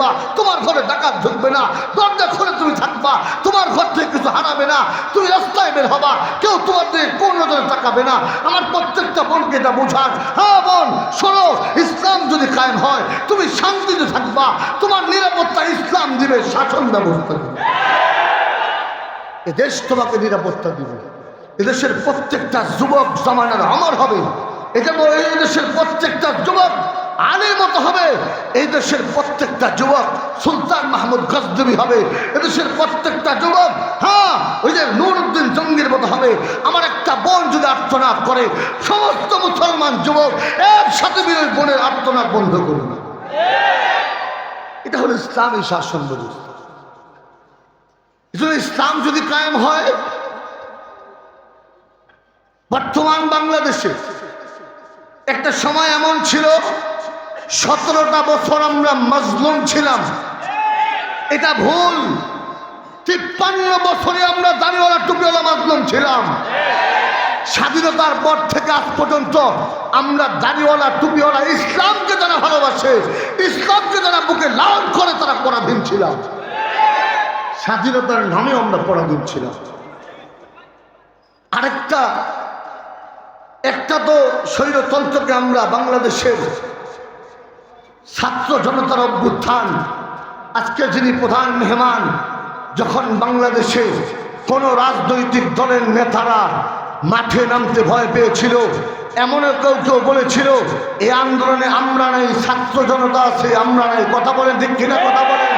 হইবা তোমার ঘরে ডাকাত ঢুকবে না, দরজা খুলে তুমি থাকবা, তোমার ঘর থেকে কিছু হারাবে না, তুমি রাস্তায় বের হবা, কেউ তোমার দিকে কোন নজরে তাকাবে না। আমার প্রত্যেকটা বোনকে এটা বোঝান হ্যাঁ বোন, শোনো, ইসলাম যদি কায়েম হয়, তুমি শান্তিতে থাকবা, তোমার নিরাপত্তা ইসলাম দিবে, শাসন ব্যবস্থা দিবে। এদেশ তোমাকে নিরাপত্তা দিবে। এদেশের প্রত্যেকটা যুবক জামানার আমার হবে। এটা বলে এই দেশের প্রত্যেকটা যুবক আলের মতো হবে। এই দেশের প্রত্যেকটা যুবক সুলতান মাহমুদ গজদেবী হবে। এদেশের প্রত্যেকটা যুবক হ্যাঁ ওই যে নুরুদ্দিন জঙ্গির মতো হবে। আমার একটা বোন যদি আর্তনাদ করে, সমস্ত মুসলমান যুবক একসাথে মিলে বোনের আর্তনাদ বন্ধ করবে এটা হলো ইসলামী শাসন ব্যবস্থা। ইসলাম যদি কায়েম হয়, বর্তমান বাংলাদেশে একটা সময় এমন ছিল সতেরোটা বছর আমরা মজলুম ছিলাম। এটা ভুল। তিপ্পান্ন বছরে আমরা দাঁড়িওয়ালা টুপিওয়ালা মজলুম ছিলাম। স্বাধীনতার পর থেকে আজ পর্যন্ত আমরা দাড়িওয়ালা, টুপিওয়ালা ইসলামকে যারা ভালোবাসে, ইসলামকে যারা বুকে লালন করে, তারা পরাধীন ছিলাম। স্বাধীনতার নামে আমরা পরাধীন ছিলাম। আরেকটা, একটা তো স্বৈরতন্ত্রকে আমরা বাংলাদেশের ছাত্র জনতার অভ্যুত্থান। আজকে যিনি প্রধান মেহমান, যখন বাংলাদেশে কোন রাজনৈতিক দলের নেতারা মাঠে নামতে ভয় পেয়েছিল এমনও কেউ কেউ বলেছিল এই আন্দোলনে আমরা নাই, ছাত্র জনতা আছে, আমরা নাই। কথা বলেন ঠিক কিনা, কথা বলেন।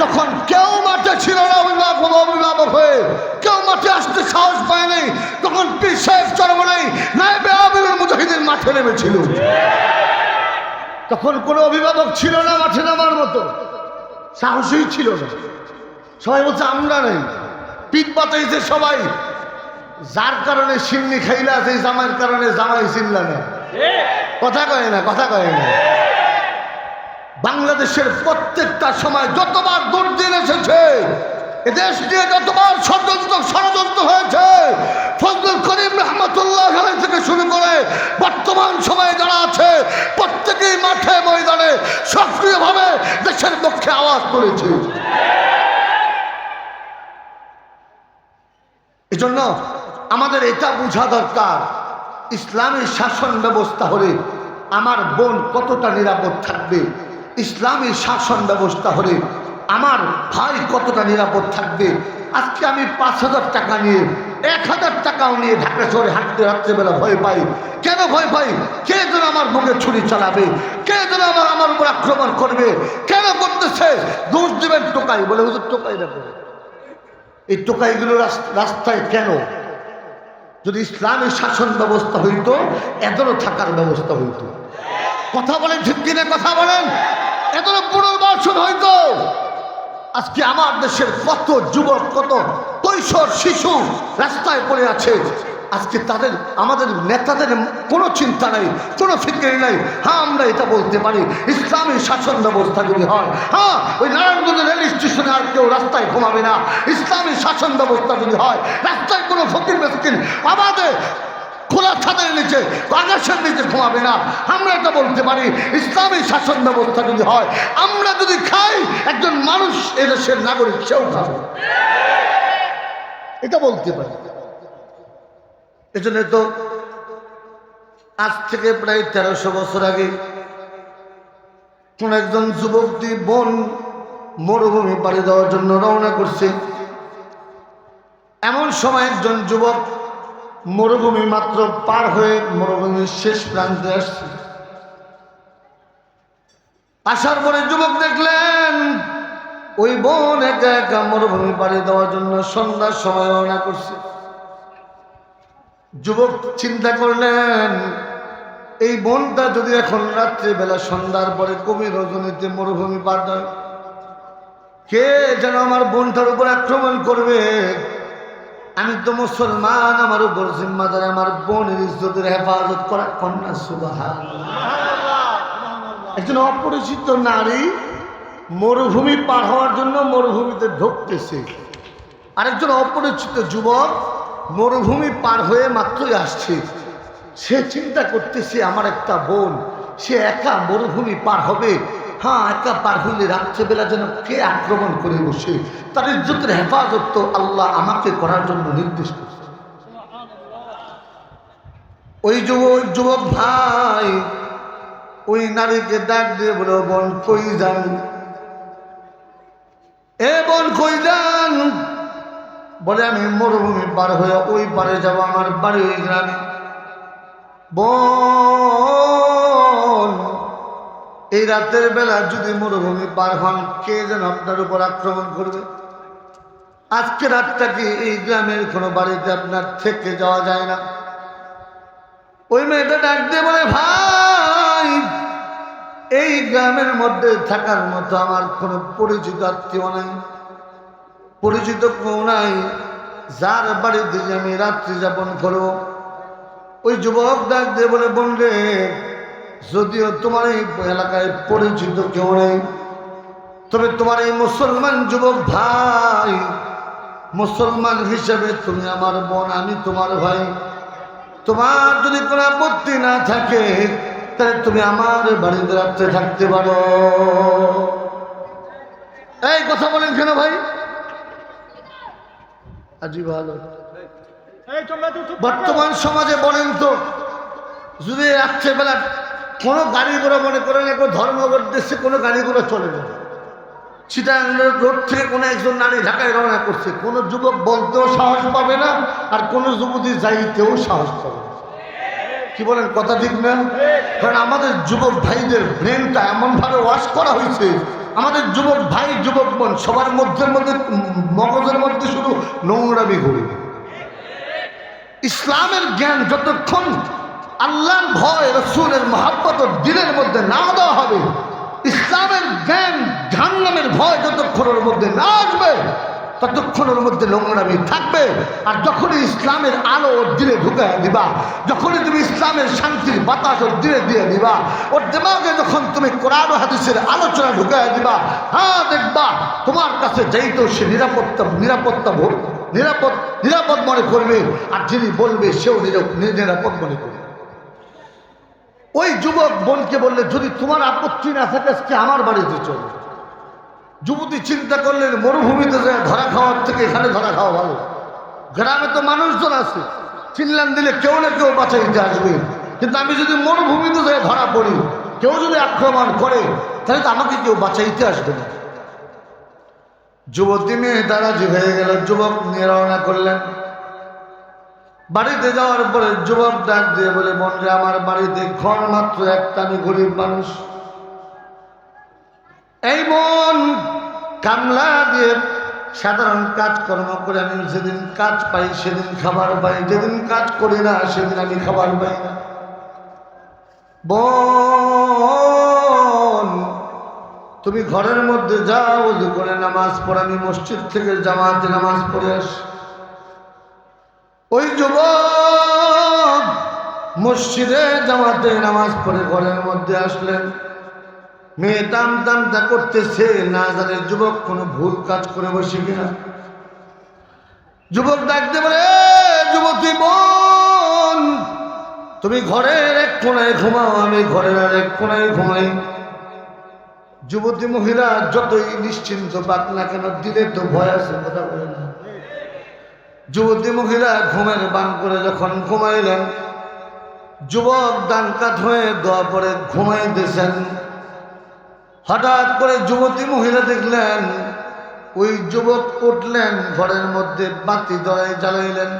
যখন কেউ মাঠে ছিল না, অভিভাবক হয়ে কেউ মাঠে আসতে সাহস পায় নাই, তখন পীর সাহেব চরমনাই নাইবে আবিরুল মুজাহিদের মাঠে নেমেছিল। তখন কোনো অভিভাবক ছিল না মাঠে নামার মতো। সাহসই ছিল না। সবাই বলছে, আমরা নেই। পিঠ পাতাইছে সবাই। যার কারণে সিন্নি খাইলা সেই জামাইয়ের কারণে জামাই চিনলা না কথা কয় না, কথা কয় না। বাংলাদেশের প্রত্যেকটা সময় যতবার দুর্দিন এসেছে, এদেশ নিয়ে যতবার ষড়যন্ত্র ষড়যন্ত্র হয়েছে, ফজলুল করিম রহমতুল্লাহ থেকে শুরু করে বর্তমান সময়ে যারা আছে সক্রিয়ভাবে দেশের পক্ষে আওয়াজ তুলেছে। এজন্য আমাদের এটা বোঝা দরকার ইসলামী শাসন ব্যবস্থা হলে আমার বোন কতটা নিরাপদ থাকবে? ইসলামী শাসন ব্যবস্থা হলে আমার ভাই কতটা নিরাপদ থাকবে? আজকে আমি পাঁচ হাজার টাকা নিয়ে এক হাজার টাকাও নিয়ে ঢাকা শহরে হাঁটতে রাত্রেবেলা ভয় পাই। কেন ভয় পাই? কে যেন আমার বুকে ছুরি চালাবে? কে যেন আমার আমার উপর আক্রমণ করবে? কেন করতেছে? দোষ দেবেন টোকাই বলে, হুজুর, টোকাই দেখো। এই টোকাইগুলো রাস- রাস্তায় কেন? যদি ইসলামী শাসন ব্যবস্থা হইতো, এদেরও থাকার ব্যবস্থা হইতো। কথা বলেন ঠিক কিনা? কথা বলেন। এদেরও পুনর্বাসন হইতো। আজকে আমার দেশের কত যুবক, কত কৈশোর শিশু রাস্তায় পড়ে আছে। আজকে তাদের, আমাদের নেতাদের কোনো চিন্তা নাই, কোনো ফিক্রি নাই। হ্যাঁ আমরা এটা বলতে পারি, ইসলামী শাসন ব্যবস্থা যদি হয়। হ্যাঁ ওই নারায়ণগঞ্জ রেল স্টেশনে আর কেউ রাস্তায় ঘুমাবে না। ইসলামী শাসন ব্যবস্থা যদি হয়। রাস্তায় কোনো ফকির মেসকিন আমাদের খোলা ছাদের নিচে, আকাশের নিচে ঘুমাবে না। আমরা এটা বলতে পারি, ইসলামী শাসন ব্যবস্থা যদি হয়। আমরা যদি খাই, একজন মানুষ এদেশের নাগরিক সেও খাবে। এটা বলতে পারি। এজন্য তো আজ থেকে প্রায় তেরোশো বছর আগে কোন একজন যুবকটি বোন মরুভূমি পাড়ি দেওয়ার জন্য রওনা করছে। এমন সময় একজন যুবক মরুভূমি মাত্র পার হয়ে মরুভূমির শেষ প্রান্তে আসছে। আসার পরে যুবক দেখলেন ওই বোন একা একা মরুভূমি পাড়ি দেওয়ার জন্য সন্ধ্যার সময় রওনা করছে। যুবক চিন্তা করলেন, এই বোনটা যদি এখন রাত্রিবেলা সন্ধ্যার পরে কবি রজনীতে মরুভূমি পার দেয়, কে যেন আমার বোনটার উপর আক্রমণ করবে? আমি তো মুসলমান, আমার উপর জিম্মাদার, আমার বোনের ইজ্জতের হেফাজত করা কন্যা সুবাহা একজন অপরিচিত নারী মরুভূমি পার হওয়ার জন্য মরুভূমিতে ঢুকতেছে। আরেকজন অপরিচিত যুবক মরুভূমি পার হয়ে মাত্রই আসছে। সে চিন্তা করতেছে, আমার একটা বোন, সে একা মরুভূমি পার হবে। হ্যাঁ একা পার হইলে রাত্রেবেলা যেন কে আক্রমণ করে বসে? তার ইজ্জতের হেফাজত তো আল্লাহ আমাকে করার জন্য নির্দেশ করছে। ওই যুবক যুবক ভাই ওই নারীকে ডাক দিয়ে বলো, বোন, কই যান এ বোন কই বলে, আমি মরুভূমি পার হয়ে ওই পারে যাব, আমার বাড়ি ওই গ্রামে। বোন, এই রাতের বেলা যদি মরুভূমি পার হন, কে যেন আপনার উপর আক্রমণ করবে? আজকে রাতটা কি এই গ্রামের কোনো বাড়িতে আপনার থেকে যাওয়া যায় না? ওই মেয়েটা ডাক দিয়ে বলে, ভাই এই গ্রামের মধ্যে থাকার মতো আমার কোনো পরিচিত আত্মীয় নাই। পরিচিত কেউ নাই, যার বাড়িতে যে আমি রাত্রি যাপন করব। ওই যুবক ডাক দিয়ে বলে রে যদিও তোমার এই এলাকায় পরিচিত কেউ নেই, তবে তোমার এই মুসলমান যুবক ভাই, মুসলমান হিসেবে তুমি আমার বোন, আমি তোমার ভাই। তোমার যদি কোনো আপত্তি না থাকে তাহলে তুমি আমার বাড়িতে রাত্রে থাকতে পারো। এই, কথা বলেন কেন ভাই? আজি ভালো। বর্তমান সমাজে বলেন তো, যদি রাত্রেবেলা কোনো গাড়ি ঘোড়া মনে করেন এখন ধর্মগত দেশে কোনো গাড়ি ঘোড়া চলে না। চিটাং রোড থেকে কোনো একজন নারী ঢাকায় রওনা করছে। কোনো যুবক বলতেও সাহস পাবে না, আর কোনো যুবতী যাইতেও সাহস পাবে না। কি বলেন, কথা ঠিক না? কারণ আমাদের যুবক ভাইদের ব্রেনটা এমনভাবে ওয়াশ করা হয়েছে। আমাদের যুবক ভাই, যুবক বোন, সবার মধ্যে মধ্যে, মগজের মধ্যে শুধু নোংরামি ঘুরে। ইসলামের জ্ঞান যতক্ষণ আল্লাহর ভয়, রসুলের মহাব্বত দিলের মধ্যে না দেওয়া হবে, ইসলামের জ্ঞান জাহান্নামের ভয় যতক্ষণের মধ্যে না আসবে ততক্ষণের মধ্যে নোংরামি থাকবে। আর যখনই ইসলামের আলো ওর দিলে ঢুকে দিবা, যখনই তুমি ইসলামের শান্তির বাতাস ওর দিলে দিয়ে দিবা, ওর দেমাগে যখন তুমি কোরআন হাদিসের আলোচনা ঢুকে দিবা হ্যাঁ দেখবা, তোমার কাছে যেইতো সে নিরাপত্তা নিরাপত্তা ভোট নিরাপদ নিরাপদ মনে করবে, আর যিনি বলবে সেও নিরাপ- নিরাপদ মনে করবে। ওই যুবক বোনকে বললে, যদি তোমার আপত্তি না থাকে, আজকে আমার বাড়িতে চলো। যুবতী চিন্তা করলেন, মরুভূমিতে ধরা এখানে ধরা খাওয়া ভালো। গ্রামে তো মানুষজন আছে। চিল্লান দিলে কেউ না কেউ বাঁচাইতে আসবে। কিন্তু আমি যদি মরুভূমিতে যায় ধরা পড়ি, কেউ যদি আক্রমণ করে, তাহলে তো আমাকে কেউ বাঁচাইতে আসবে না। যুবতী মেয়ে দারাজি হয়ে গেল, যুবক নিয়ে রওনা করলেন। বাড়িতে যাওয়ার পরে যুবক ডাক দিয়ে বলে মনরে আমার বাড়িতে ঘর মাত্র একটা, আমি গরিব মানুষ। এই মন কামলা দিয়ে সাধারণ কাজকর্ম করে আমি যেদিন কাজ পাই, সেদিন খাবার পাই। যেদিন কাজ করি না, সেদিন আমি খাবার পাই না। বোন, তুমি ঘরের মধ্যে যাও উজু করে নামাজ পড়ে, আমি মসজিদ থেকে জামাতে নামাজ পড়ে আসি। ওই যুব মসজিদে জামাতে নামাজ পড়ে ঘরের মধ্যে আসলেন। মেয়ে টান টানটা করতেছে না জানে যুবক কোনো ভুল কাজ করে বসে কিনা। যুবক ডাকতে "এ, যুবতী বোন তুমি ঘরের এক কোনায় ঘুমাও আমি ঘরের আর এক কোনায় ঘুমাই। যুবতী মহিলা যতই নিশ্চিন্ত পাক না কেন দিলে তো ভয় আছে কথা বলে না। যুবতী মহিলা ঘুমের বান করে যখন ঘুমাইলেন যুবক ডান কাত হয়ে দোয়া পরে ঘুমাইতেছেন? হঠাৎ করে যুবতী মহিলা দেখলেন, ওই যুবক উঠলেন, ঘরের মধ্যে বাতি দড়াই জ্বালাইলেন।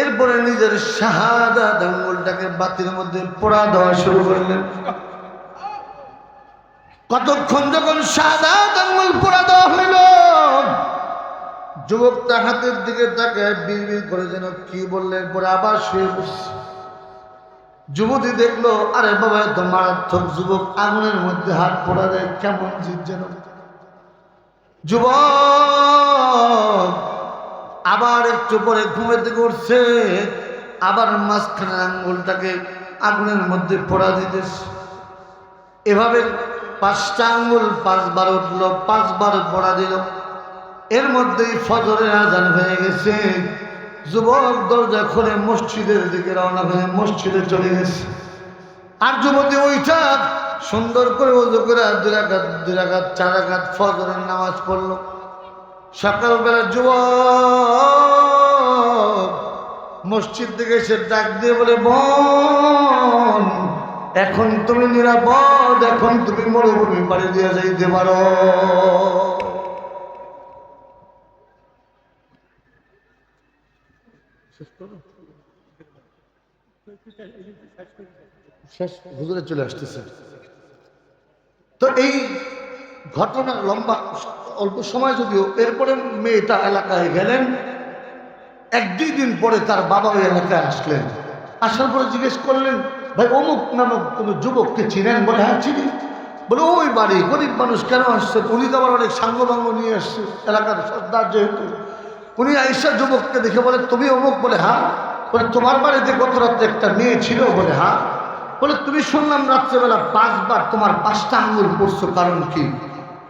এরপরে নিজের শাহাদা আঙ্গুলটাকে বাতির মধ্যে পোড়া দেওয়া শুরু করলেন। কতক্ষণ যখন সাদা আঙ্গুল পোড়া দেওয়া হইল, যুবক তার হাতের দিকে তাকে বিড় করে যেন কি বললেন, পরে আবার শুয়ে বসছে যুবতী দেখল, আরে বাবা, এত মারাত্মক যুবক আগুনের মধ্যে হাত পড়া দেয় কেমন জিত যেন? যুবক আবার একটু পরে ঘুমের দিকে উঠছে, আবার মাঝখানে আঙ্গুলটাকে আগুনের মধ্যে পড়া দিতেছে। এভাবে পাঁচটা আঙ্গুল পাঁচবার উঠল, পাঁচবার পড়া দিল। এর মধ্যেই ফজরের আজান হয়ে গেছে। যুবক দরজা খুলে মসজিদের দিকে রওনা হয়ে মসজিদে চলে গেছে। আর যুবতী ওইটা সুন্দর করে ওজু করে দুরাঘাত দুরাঘাত চার আঘাত ফজরের নামাজ পড়ল। সকালবেলা যুবক মসজিদ থেকে এসে ডাক দিয়ে বলে, বন, এখন তুমি নিরাপদ, এখন তুমি মরুভূমি বাড়ি দিয়ে যাইতে পারো। শেষ হুজুরে চলে আসতেছে। তো এই ঘটনা লম্বা, অল্প সময় যদিও, এরপরে মেয়েটা এলাকায় গেলেন। এক দুই দিন পরে তার বাবা ওই এলাকায় আসলেন। আসার পরে জিজ্ঞেস করলেন, ভাই, অমুক নামক কোনো যুবককে চিনেন বলে? হ্যাঁ চিনি। বলে, ওই বাড়ি, গরিব মানুষ কেন আসছে? উনি তো আবার অনেক সাঙ্গবাঙ্গ নিয়ে আসছে এলাকার সর্দার যেহেতু উনি আইসা যুবককে দেখে বলে, তুমি অমুক? বলে হ্যাঁ। বলে, তোমার বাড়িতে গত রাত্রে একটা মেয়ে ছিল? বলে হ্যাঁ। বলে, তুমি শুনলাম রাত্রেবেলা পাঁচবার তোমার পাঁচটা আঙুল পড়ছো, কারণ কি?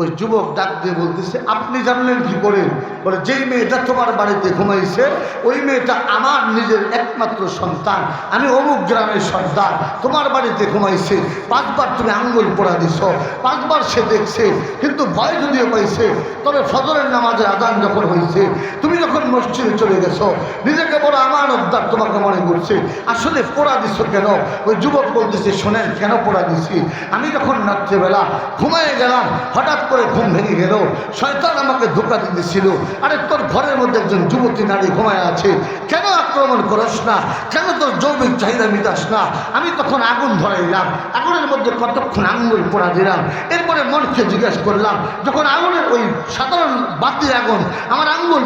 ওই যুবক ডাক দিয়ে বলতেছে, আপনি জানলেন কি করে? বলে, যেই মেয়েটা তোমার বাড়িতে ঘুমাইছে, ওই মেয়েটা আমার নিজের একমাত্র সন্তান। আমি অমুক গ্রামের সন্তান তোমার বাড়িতে ঘুমাইছে। পাঁচবার তুমি আঙ্গুল পড়া দিছ, পাঁচবার সে দেখছে, কিন্তু ভয় যদিও পাইছে, তবে ফজরের নামাজের আদান যখন হয়েছে তুমি যখন মসজিদে চলে গেছো, নিজেকে বড় আমার উদ্ধার তোমাকে মনে করছে। আসলে পড়া দিছ কেন? ওই যুবক বলতেছে, শোনেন, কেন পড়া দিছি? আমি যখন রাত্রেবেলা ঘুমায় গেলাম, হঠাৎ করে ঘুম ভেঙে গেল। শয়তান আমাকে ধোকা দিতেছিল। আরে, তোর ঘরের মধ্যে একজন যুবতী নারী ঘুমায় আছে। কেন আক্রমণ করস না? কেন তোর যৌবিক চাহিদা মিটাস না? আমি তখন আগুন ধরাইলাম। আগুনের মধ্যে কতক্ষণ আঙুল পোড়া দিলাম। এরপরে মনকে জিজ্ঞেস করলাম, যখন আগুনের ওই সাধারণ বাতির আগুন, আমার আঙ্গুল,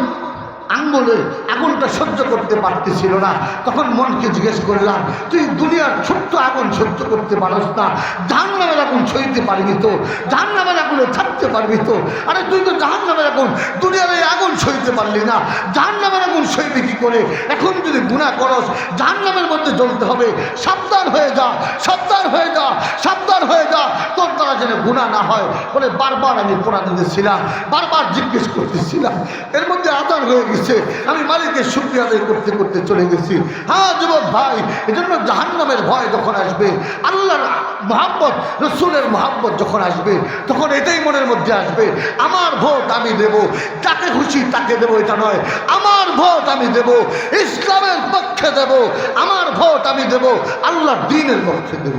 আঙ্গুলে আগুনটা সহ্য করতে পারতেছিল না, তখন মনকে জিজ্ঞেস করলাম, তুই দুনিয়ার ছোট্ট আগুন সহ্য করতে পারস না। আগুন সইতে পারবি তো জাহান নামের আগুনে থাকতে পারবি তো। আরে তুই তো জাহান নামের আগুন, দুনিয়ার এই আগুন সইতে পারলি না। জাহান নামের আগুন সইবে কি করে? এখন যদি গুণা করস জাহান নামের মধ্যে জ্বলতে হবে। সাবধান হয়ে যা, সাবধান হয়ে যা, সাবধান হয়ে যা। তোর দ্বারা যেন গুণা না হয় বলে বারবার আমি পড়া দিতেছিলাম, বারবার জিজ্ঞেস করতেছিলাম। এর মধ্যে আদান হয়ে গেছে। আমি মালিকের শুক্রিয়া আদায় করতে করতে চলে গেছি। হ্যাঁ যুবক ভাই, এজন্য জাহান্নামের ভয় যখন আসবে, আল্লাহর মহাব্বত রসুলের মহাব্বত যখন আসবে, তখন এটাই মনের মধ্যে আসবে, আমার ভোট আমি দেব, যাকে খুশি তাকে দেব, এটা নয়। আমার ভোট আমি দেব, ইসলামের পক্ষে দেব, আমার ভোট আমি দেব, আল্লাহ দিনের পক্ষে দেব।